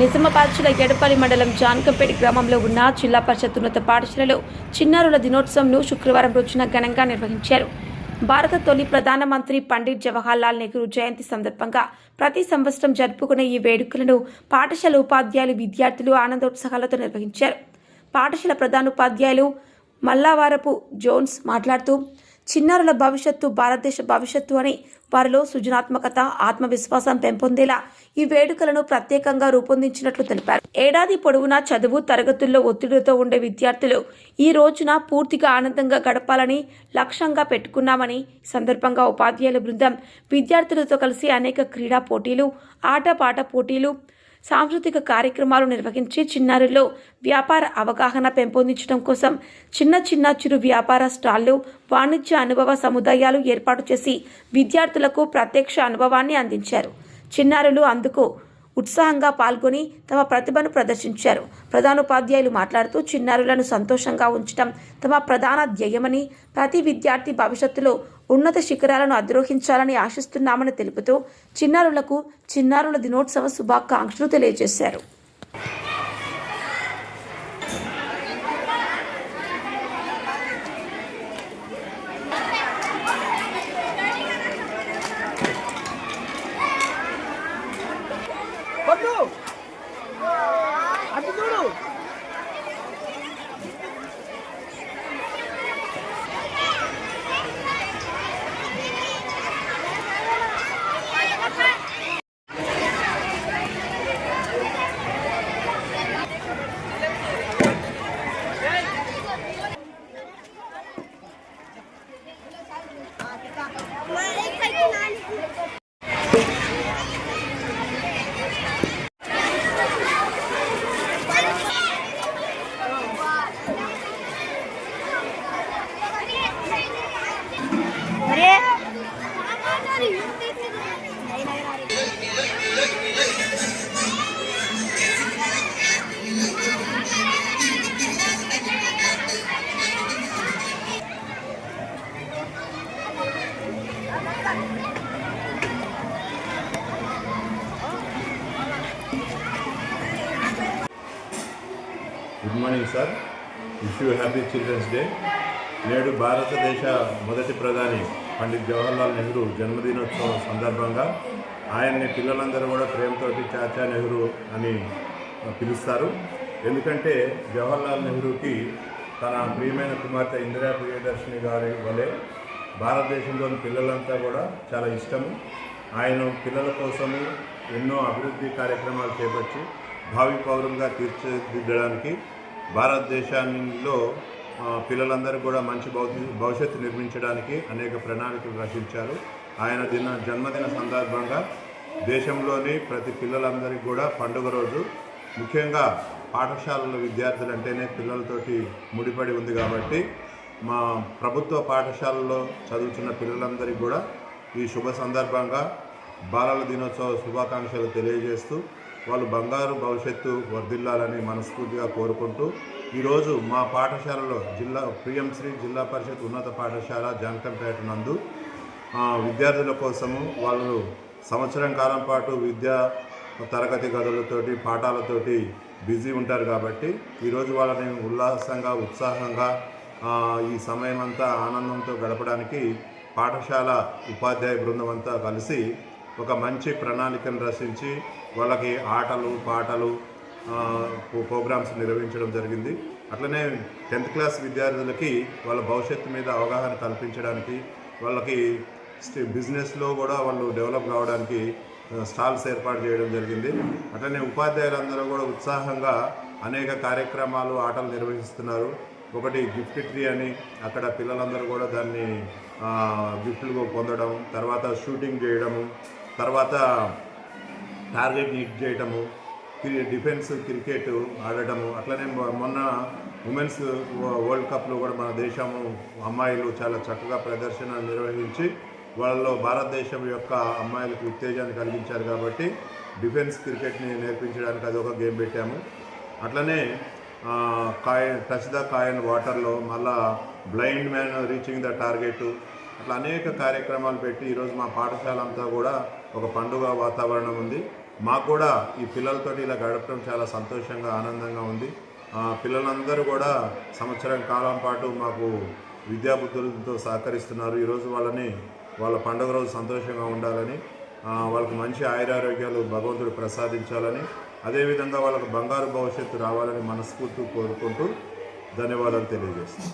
నిజామాబాద్ ఎడపల్లి మండలం జాన్కంపేట గ్రామంలో ఉన్న జిల్లా పరిషత్ ఉన్నత పాఠశాలలో చిన్నారుల దినోత్సవంను శుక్రవారం రోజున ఘనంగా నిర్వహించారు. భారత తొలి ప్రధానమంత్రి పండిట్ జవహర్లాల్ నెహ్రూ జయంతి సందర్భంగా ప్రతి సంవత్సరం జరుపుకునే ఈ వేడుకలను పాఠశాల ఉపాధ్యాయులు విద్యార్థులు ఆనందోత్సాహాలతో నిర్వహించారు. పాఠశాల ప్రధానోపాధ్యాయులు మల్లావారపు జోన్స్ మాట్లాడుతూ చిన్నారుల భవిష్యత్తు భారతదేశ భవిష్యత్తు అని వారిలో సృజనాత్మకత ఆత్మవిశ్వాసం పెంపొందేలా ఈ వేడుకలను ప్రత్యేకంగా రూపొందించినట్లు తెలిపారు. ఏడాది పొడవునా చదువు తరగతుల్లో ఒత్తిడితో ఉండే విద్యార్థులు ఈ రోజున పూర్తిగా ఆనందంగా గడపాలని లక్ష్యంగా పెట్టుకున్నామని సందర్భంగా ఉపాధ్యాయుల బృందం విద్యార్థులతో కలిసి అనేక క్రీడా పోటీలు ఆటపాట పోటీలు సాంస్కృతిక కార్యక్రమాలు నిర్వహించి చిన్నారుల్లో వ్యాపార అవగాహన పెంపొందించడం కోసం చిన్న చిన్న చిరు వ్యాపార స్టాళ్ళు వాణిజ్య అనుభవ సముదాయాలు ఏర్పాటు చేసి విద్యార్థులకు ప్రత్యక్ష అనుభవాన్ని అందించారు. చిన్నారులు అందుకు ఉత్సాహంగా పాల్గొని తమ ప్రతిభను ప్రదర్శించారు. ప్రధానోపాధ్యాయులు మాట్లాడుతూ చిన్నారులను సంతోషంగా ఉంచడం తమ ప్రధాన ధ్యేయమని ప్రతి విద్యార్థి భవిష్యత్తులో ఉన్నత శిఖరాలను అధిరోహించాలని ఆశిస్తున్నామని తెలుపుతూ చిన్నారులకు చిన్నారుల దినోత్సవ శుభాకాంక్షలు తెలియజేశారు. Good morning sir wish you happy children's day నేడు భారతదేశ మొదటి ప్రధాని పండిత్ జవహర్లాల్ నెహ్రూ జన్మదినోత్సవం సందర్భంగా ఆయన్ని పిల్లలందరూ కూడా ప్రేమతోటి చాచా నెహ్రూ అని పిలుస్తారు. ఎందుకంటే జవహర్లాల్ నెహ్రూకి తన ప్రియమైన కుమార్తె ఇందిరా ప్రియదర్శిని గారి వలె భారతదేశంలోని పిల్లలంతా కూడా చాలా ఇష్టము. ఆయన పిల్లల కోసము ఎన్నో అభివృద్ధి కార్యక్రమాలు చేపట్టి భావి పౌరంగా తీర్చిదిద్దడానికి భారతదేశాల్లో పిల్లలందరూ కూడా మంచి భౌతి భవిష్యత్తు నిర్మించడానికి అనేక ప్రణాళికలు రచించారు. ఆయన దిన జన్మదిన సందర్భంగా దేశంలోని ప్రతి పిల్లలందరికీ కూడా పండుగ రోజు ముఖ్యంగా పాఠశాలల విద్యార్థులు అంటేనే పిల్లలతోటి ముడిపడి ఉంది కాబట్టి మా ప్రభుత్వ పాఠశాలలో చదువుతున్న పిల్లలందరికీ కూడా ఈ శుభ సందర్భంగా బాలల దినోత్సవ శుభాకాంక్షలు తెలియజేస్తూ వాళ్ళు బంగారు భవిష్యత్తు వర్ధిల్లాలని మనస్ఫూర్తిగా కోరుకుంటూ ఈరోజు మా పాఠశాలలో జిల్లా పిఎంశ్రీ జిల్లా పరిషత్ ఉన్నత పాఠశాల జాంకంపేట నందు విద్యార్థుల కోసము వాళ్ళు సంవత్సరం కాలం పాటు విద్యా తరగతి గదులతోటి పాఠాలతోటి బిజీ ఉంటారు కాబట్టి ఈరోజు వాళ్ళని ఉల్లాసంగా ఉత్సాహంగా ఈ సమయం అంతా ఆనందంతో గడపడానికి పాఠశాల ఉపాధ్యాయ బృందం అంతా కలిసి ఒక మంచి ప్రణాళికను రచించి వాళ్ళకి ఆటలు పాటలు ప్రోగ్రామ్స్ నిర్వహించడం జరిగింది. అట్లనే టెన్త్ క్లాస్ విద్యార్థులకి వాళ్ళ భవిష్యత్తు మీద అవగాహన కల్పించడానికి వాళ్ళకి స్టే- బిజినెస్లో కూడా వాళ్ళు డెవలప్ కావడానికి స్టాల్స్ ఏర్పాటు చేయడం జరిగింది. అట్లనే ఉపాధ్యాయులందరూ కూడా ఉత్సాహంగా అనేక కార్యక్రమాలు ఆటలు నిర్వహిస్తున్నారు. ఒకటి గిఫ్ట్ ట్రీ అని అక్కడ పిల్లలందరూ కూడా దాన్ని గిఫ్ట్లు పొందడం తర్వాత షూటింగ్ చేయడము తర్వాత టార్గెట్ హిట్ చేయటము డిఫెన్స్ క్రికెట్ ఆడటము. అట్లనే మొన్న ఉమెన్స్ వరల్డ్ కప్లో కూడా మన దేశము అమ్మాయిలు చాలా చక్కగా ప్రదర్శన నిర్వహించి వాళ్ళలో భారతదేశం యొక్క అమ్మాయిలకు ఉత్తేజాన్ని కలిగించారు కాబట్టి డిఫెన్స్ క్రికెట్ని నేర్పించడానికి అది ఒక గేమ్ పెట్టాము. అట్లనే కాయ టచ్ ద కాయన్ వాటర్లో మళ్ళా blind man reaching the target. అట్లా అనేక కార్యక్రమాలు పెట్టి ఈరోజు మా పాఠశాల అంతా కూడా ఒక పండుగ వాతావరణం ఉంది. మాకు కూడా ఈ పిల్లలతోటి ఇలా గడపడం చాలా సంతోషంగా ఆనందంగా ఉంది. పిల్లలందరూ కూడా సంవత్సరం కాలం పాటు మాకు విద్యాబుద్ధులతో సహకరిస్తున్నారు. ఈరోజు వాళ్ళని వాళ్ళ పండుగ రోజు సంతోషంగా ఉండాలని వాళ్ళకి మంచి ఆయురారోగ్యాలు భగవంతుడు ప్రసాదించాలని అదేవిధంగా వాళ్ళకు బంగారు భవిష్యత్తు రావాలని మనస్ఫూర్తి కోరుకుంటూ ధన్యవాదాలు తెలియజేస్తాను